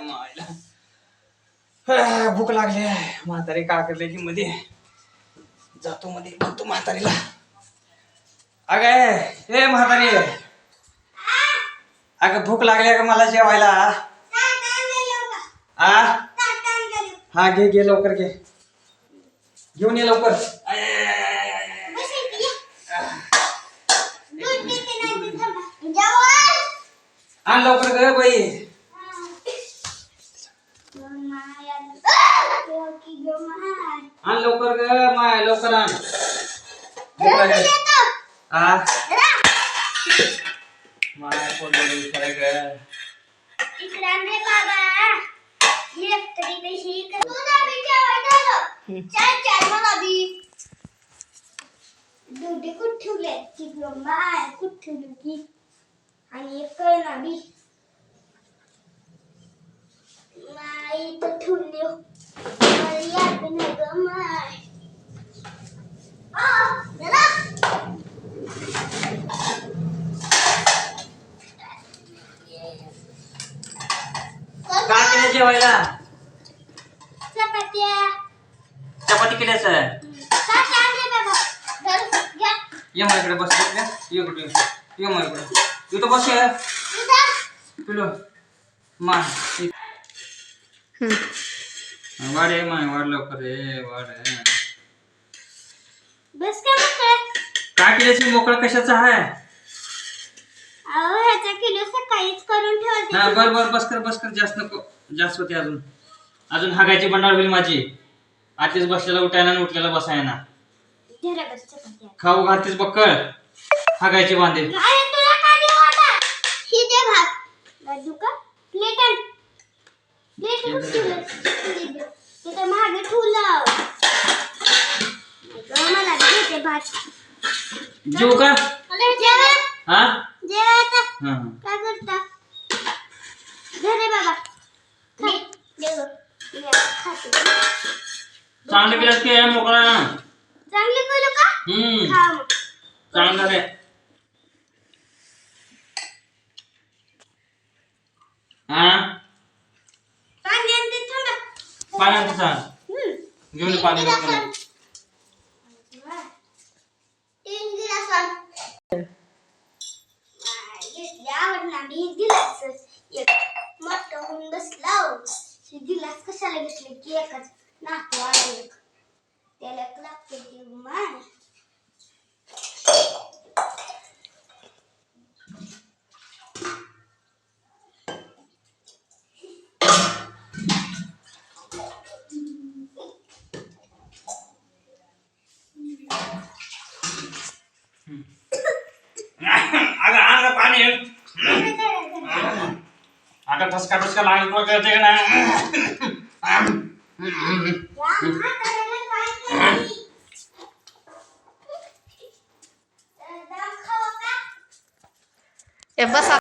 मायला हा, भूक लागली आहे. म्हातारी का करले की मध्ये जातो मध्ये बघतो म्हातारीला. अग ए म्हातारी. अगं भूक लागली का मला जेवायला? आ? हा घे घे लवकर घे. घेऊन ये लवकर. आण लवकर ग बाई. आण लवकर ग माय लवकर आण. भूक लागली. आ? माय पोट लागली खरं ग. कुठ ठेवले बाय कुठ ठेवली की आणि एक कळना बी. काय केलं जेवायला? चपात्या. चपाती केल्यास काय. ये माझ्याकडे बस बघ ये कुठे? ये माझ्याकडे इथं बस ये. पिलो. मा. वाढ आहे माय वाढ लवकर रे वाढ. बस का मोकळं? काय केल्याची मोकळा? कशाचा आहे अहो ह्याचा सकाळीच करून ठेवते हा बर बर बस कर बस कर जास्त नको जास्त होते अजून. अजून हागायची बंडाळ होईल माझी. आधीच बसलेला उठायला आणि उठलेला बसायना चपात्या खाऊ घालतेस बक्कळ. हागायची बांधे. अरे तुला ही दे भात. लाडू का? प्लेट आण प्लेट कुठे ठेवलं तिथं मागे ठेवलं. अगं, मला बी घेते भात. जेऊ का? जेवा हा? जेवा आता. हा. घरे बाबा खा. दे गं. मी आता खाते. चांगलं केलं की मोकळा चांगली बोलू का हम्म खा मग चांगलं रे हा पाणी आणते थांबा पाण्याचं सांग हम्म. घेऊन ये पाणी तीन गरम गिलास आण. तीन गिलास आण. नाही, घेतली आवडणार नाही ही गिलास एक मोठं होऊन बसला हो. ही गिलास कशाला घेतले की एकच नातू आलं एक त्याला एक लागते ते माय अगं अंग पाणी अगं ठसका ठसका लागली तुला कळते ना नाही? ए बस.